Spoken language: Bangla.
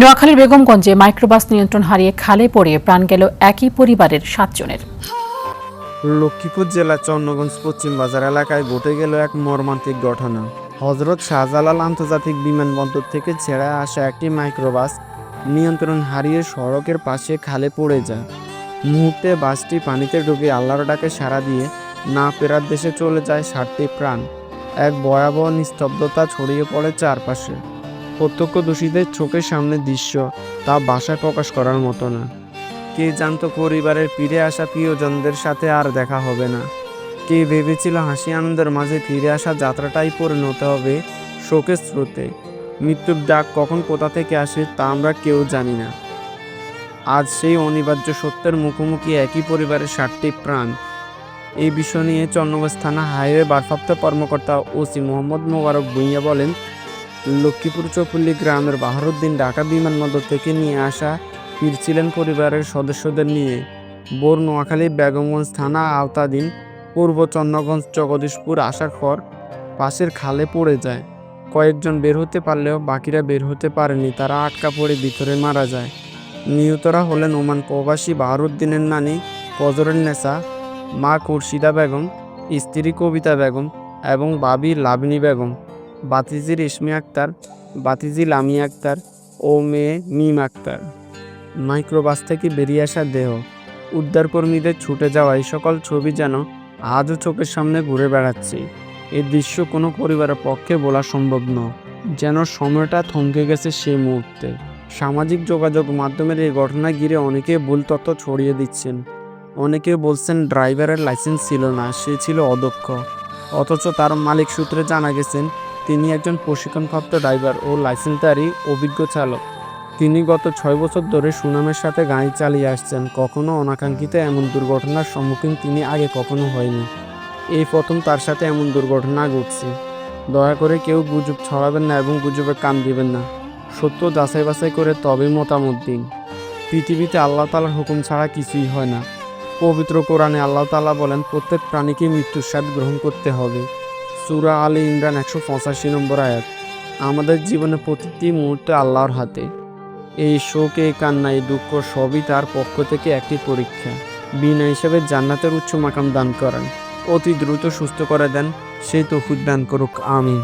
নোয়াখালীর বেগমগঞ্জে মাইক্রোবাস নিয়ন্ত্রণ হারিয়ে খালে পড়ে প্রাণ গেল একই পরিবারের সাতজনের। লক্ষ্মীপুর জেলার চন্দ্রগঞ্জ পশ্চিম বাজার এলাকায় ঘটে গেল এক মর্মান্তিক ঘটনা। হজরত শাহজালাল আন্তর্জাতিক বিমানবন্দর থেকে ছেড়ে আসা একটি মাইক্রোবাস নিয়ন্ত্রণ হারিয়ে সড়কের পাশে খালে পড়ে যায়। মুহূর্তে বাসটি পানিতে ঢুকে আল্লাহর ডাকে সাড়া দিয়ে না ফেরার দেশে চলে যায় ষাটটি প্রাণ। এক ভয়াবহ নিস্তব্ধতা ছড়িয়ে পড়ে চারপাশে। প্রত্যক্ষদর্শীদের চোখের সামনে দৃশ্য তা বাসায় প্রকাশ করার মতো না। কে জানতো পরিবারের ফিরে আসা প্রিয়জনদের সাথে আর দেখা হবে না। কে ভেবেছিল হাসি আনন্দের মাঝে ফিরে আসা যাত্রাটাই পরিণত হবে শোকের স্রোতে। মৃত্যুর ডাক কখন কোথা থেকে আসে তা আমরা কেউ জানি না। আজ সেই অনিবার্য সত্যের মুখোমুখি একই পরিবারের ষাটটি প্রাণ। এই বিষয় নিয়ে চন্নগঞ্জ থানা হাইওয়ে ভারপ্রাপ্ত কর্মকর্তা ওসি মোহাম্মদ মোবারক ভুঁইয়া বলেন লক্ষ্মীপুর চৌপল্লী গ্রামের বাহারুদ্দিন ঢাকা বিমানবন্দর থেকে নিয়ে আসা ফিরছিলেন পরিবারের সদস্যদের নিয়ে। বোর নোয়াখালী, বেগমগঞ্জ থানা আওতাধীন পূর্ব চন্দ্রগঞ্জ, জগদীশপুর আসার পর পাশের খালে পড়ে যায়। কয়েকজন বের হতে পারলেও বাকিরা বের হতে পারেনি, তারা আটকা পড়ে ভিতরে মারা যায়। নিহতরা হলেন ওমান প্রবাসী বাহারুদ্দিনের নানি ফজরের নেসা মা খুরশিদা বেগম, স্ত্রী কবিতা বেগম এবং বাবি লাবনী বেগম। বাতিজি রেশমি আক্তার, বাতিজি লামি আক্তার ও মেয়ে মিম আক্তার। মাইক্রোবাস থেকে বেরিয়ে আসা দেহ উদ্ধারকর্মীদের ছুটে যাওয়া এই সকল ছবি যেন আজও চোখের সামনে ঘুরে বেড়াচ্ছে। এই দৃশ্য কোনো পরিবারের পক্ষে বলা সম্ভব নয়, যেন সময়টা থমকে গেছে সেই মুহূর্তে। সামাজিক যোগাযোগ মাধ্যমের এই ঘটনা ঘিরে অনেকে ভুল তথ্য ছড়িয়ে দিচ্ছেন। অনেকে বলছেন ড্রাইভারের লাইসেন্স ছিল না, সে ছিল অদক্ষ। অথচ তার মালিক সূত্রে জানা গেছেন তিনি একজন প্রশিক্ষণপ্রাপ্ত ড্রাইভার ও লাইসেন্সধারী অভিজ্ঞ চালক। তিনি গত ছয় বছর ধরে সুনামের সাথে গাড়ি চালিয়ে আসছেন। কখনো অনাকাঙ্ক্ষিত এমন দুর্ঘটনার সম্মুখীন তিনি আগে কখনো হয়নি। এই প্রথম তার সাথে এমন দুর্ঘটনা ঘটছে। দয়া করে কেউ গুজব ছড়াবেন না এবং গুজবে কান দিবেন না। সত্য যাচাই বাছাই করে তবেই মতামত দিন। পৃথিবীতে আল্লাহ তালার হুকুম ছাড়া কিছুই হয় না। পবিত্র কোরআনে আল্লাহ তাআলা বলেন, প্রত্যেক প্রাণীকে মৃত্যুর স্বাদ গ্রহণ করতে হবে। সুরা আলী ইমরান একশো পঁচাশি নম্বর আয়াত। আমাদের জীবনে প্রতিটি মুহূর্তে আল্লাহর হাতে। এই শোক, এই কান্না, এই দুঃখ সবই তার পক্ষ থেকে একটি পরীক্ষা। বিনা হিসাবে জান্নাতের উচ্চ মাকাম দান করেন। অতি দ্রুত সুস্থ করে দেন। সেই তফুদ দান করুক, আমিন।